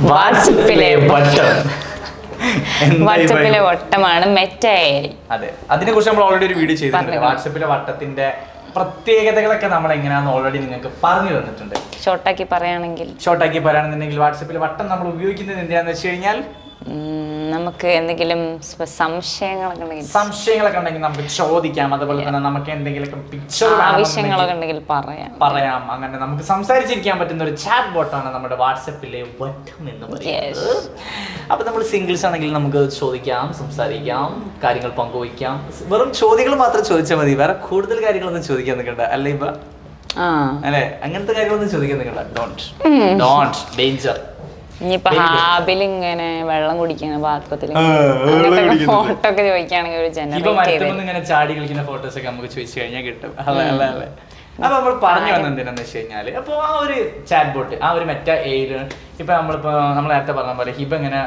വാട്സപ്പിലെ വട്ടം. വാട്സപ്പിലെ? വട്ടമാണ് മെറ്റയിൽ അതെ. അതിനെ കുറിച്ച് നമ്മൾ ഓൾറെഡി ഒരു വീഡിയോ ചെയ്തിട്ടുണ്ട്. വാട്സപ്പിലെ വട്ടത്തിന്റെ പ്രത്യേകതകളൊക്കെ നമ്മൾ എങ്ങനെയാണെന്ന് ഓൾറെഡി നിങ്ങൾക്ക് പറഞ്ഞു തന്നിട്ടുണ്ട്. ഷോർട്ടാക്കി പറയുകയാണെങ്കിൽ. ഷോർട്ടാക്കി പറയുകയാണെന്നുണ്ടെങ്കിൽ വാട്സപ്പിൽ വട്ടം നമ്മൾ ഉപയോഗിക്കുന്നത് എന്തിനാന്ന് വെച്ച് കഴിഞ്ഞാൽ നമുക്ക് എന്തെങ്കിലും സംശയങ്ങളൊക്കെ ഉണ്ടെങ്കിൽ സംശയങ്ങളൊക്കെ ഉണ്ടെങ്കിൽ നമുക്ക് ചോദിക്കാം. അതുപോലെ തന്നെ നമുക്ക് എന്തെങ്കിലും പിക്ചർ ആവശ്യങ്ങളൊക്കെ ഉണ്ടെങ്കിൽ പറയാം. പറയാം. അങ്ങനെ നമുക്ക് സംസാരിച്ചിരിക്കാൻ പറ്റുന്ന ഒരു ചാറ്റ് ബോട്ടാണ് നമ്മുടെ വാട്സപ്പിലെ വട്ടം എന്ന് പറയുന്നത്. അപ്പൊ നമ്മൾ സിംഗിൾസ് ആണെങ്കിൽ നമുക്ക് ചോദിക്കാം സംസാരിക്കാം കാര്യങ്ങൾ പങ്കുവയ്ക്കാം. വെറും ചോദ്യങ്ങൾ മാത്രം ചോദിച്ചാൽ മതി. വേറെ കൂടുതൽ കാര്യങ്ങളൊന്നും ചോദിക്കാൻ നിൽക്കണ്ട. അല്ലേ ഇപ്പൊ അല്ലെ? അങ്ങനത്തെ കാര്യങ്ങളൊന്നും ചോദിക്കാൻ നിൽക്കണ്ട. ഡോണ്ട് ഡോണ്ട് ഡേഞ്ചർ ഇനിയിപ്പൊ ഹാബിൽ ഇങ്ങനെ വെള്ളം കുടിക്കണ കുടിക്കുന്നത്. ഫോട്ടോ ഒക്കെ ചോദിക്കുകയാണെങ്കിൽ ഒരു ജനറേറ്റ് ചാടി കളിക്കുന്ന ഫോട്ടോസ് ഒക്കെ നമുക്ക് ചോദിച്ചു കഴിഞ്ഞാൽ കിട്ടും. അല്ലേ അല്ലേ അപ്പൊ നമ്മൾ പറഞ്ഞു വന്നത് എന്തിനാന്ന് വെച്ച് കഴിഞ്ഞാൽ അപ്പൊ ആ ഒരു ചാറ്റ് ബോട്ട് ആ ഒരു മെറ്റ എയിൽ ഇപ്പൊ നമ്മളിപ്പോ നമ്മൾ നേരത്തെ പറഞ്ഞ പോലെ ഹിബ ഇങ്ങനെ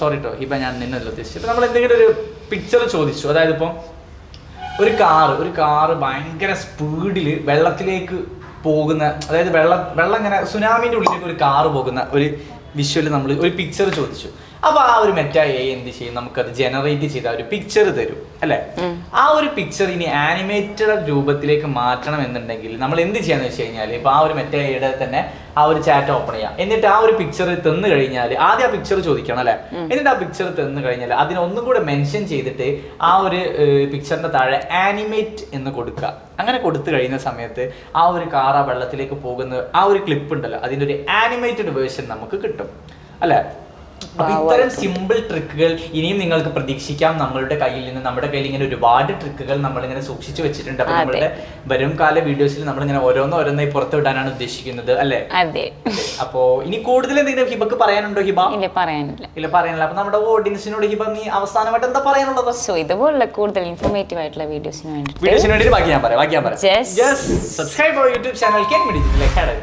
സോറി കേട്ടോ ഹിബ ഞാൻ നിന്നല്ല ഉദ്ദേശിച്ചു ഇപ്പൊ നമ്മൾ എന്തെങ്കിലും ഒരു പിക്ചർ ചോദിച്ചു. അതായത് ഇപ്പം ഒരു കാറ് ഒരു കാറ് ഭയങ്കര സ്പീഡിൽ വെള്ളത്തിലേക്ക് പോകുന്ന അതായത് വെള്ളം വെള്ളം ഇങ്ങനെ സുനാമിന്റെ ഉള്ളിലേക്ക് ഒരു കാറ് പോകുന്ന ഒരു വിഷ്വൽ നമ്മൾ ഒരു പിക്ചർ ചോദിച്ചു. അപ്പൊ ആ ഒരു മെറ്റ എ എന്ത് ചെയ്യും? നമുക്കത് ജനറേറ്റ് ചെയ്ത ഒരു പിക്ചർ തരും അല്ലെ? ആ ഒരു പിക്ചർ ഇനി ആനിമേറ്റഡ് രൂപത്തിലേക്ക് മാറ്റണം എന്നുണ്ടെങ്കിൽ നമ്മൾ എന്ത് ചെയ്യാന്ന് വെച്ച് കഴിഞ്ഞാൽ ഇപ്പൊ ആ ഒരു മെറ്റ എയുടെ തന്നെ ആ ഒരു ചാറ്റ് ഓപ്പൺ ചെയ്യാം. എന്നിട്ട് ആ ഒരു പിക്ചർ തന്നു കഴിഞ്ഞാൽ ആദ്യം ആ പിക്ചർ ചോദിക്കണം അല്ലെ? എന്നിട്ട് ആ പിക്ചർ തന്നു കഴിഞ്ഞാൽ അതിനൊന്നും കൂടെ മെൻഷൻ ചെയ്തിട്ട് ആ ഒരു പിക്ചറിന്റെ താഴെ ആനിമേറ്റ് എന്ന് കൊടുക്കുക. അങ്ങനെ കൊടുത്തു കഴിയുന്ന സമയത്ത് ആ ഒരു കാർ ആ വെള്ളത്തിലേക്ക് പോകുന്ന ആ ഒരു ക്ലിപ്പ് ഉണ്ടല്ലോ അതിന്റെ ഒരു ആനിമേറ്റഡ് വേർഷൻ നമുക്ക് കിട്ടും അല്ലെ? അപ്പൊ ഇത്തരം സിമ്പിൾ ട്രിക്കുകൾ ഇനിയും നിങ്ങൾക്ക് പ്രതീക്ഷിക്കാം. നമ്മളുടെ കയ്യിൽ നിന്ന് നമ്മുടെ കയ്യിൽ ഇങ്ങനെ ഒരുപാട് ട്രിക്കുകൾ നമ്മൾ ഇങ്ങനെ സൂക്ഷിച്ചു വെച്ചിട്ടുണ്ട്. അപ്പൊ നമ്മുടെ നമ്മളുടെ വരും കാല വീഡിയോസിൽ നമ്മൾ ഇങ്ങനെ ഓരോന്നോ ഓരോന്നായി പുറത്തു വിടാനാണ് ഉദ്ദേശിക്കുന്നത് അല്ലെ? അതെ. അപ്പോ ഇനി കൂടുതൽ എന്തെങ്കിലും ഹിബക്ക് പറയാനുണ്ടോ ഹിബ? ഇല്ല പറയാനില്ല. ഇല്ല പറയാനില്ല. അപ്പൊ നമ്മുടെ ഓഡിയൻസിനോട് ഹിബ നീ അവസാനമായിട്ട് എന്താ പറയാനുള്ളത്? സോ ഇതുപോലുള്ള കൂടുതൽ ഇൻഫോർമേറ്റീവ് ആയിട്ടുള്ള വീഡിയോസിന് വേണ്ടി വീഡിയോസിന് വേണ്ടി ബാക്കി ഞാൻ പറയാം ബാക്കി ഞാൻ പറയാം. Subscribe YouTube channel Ken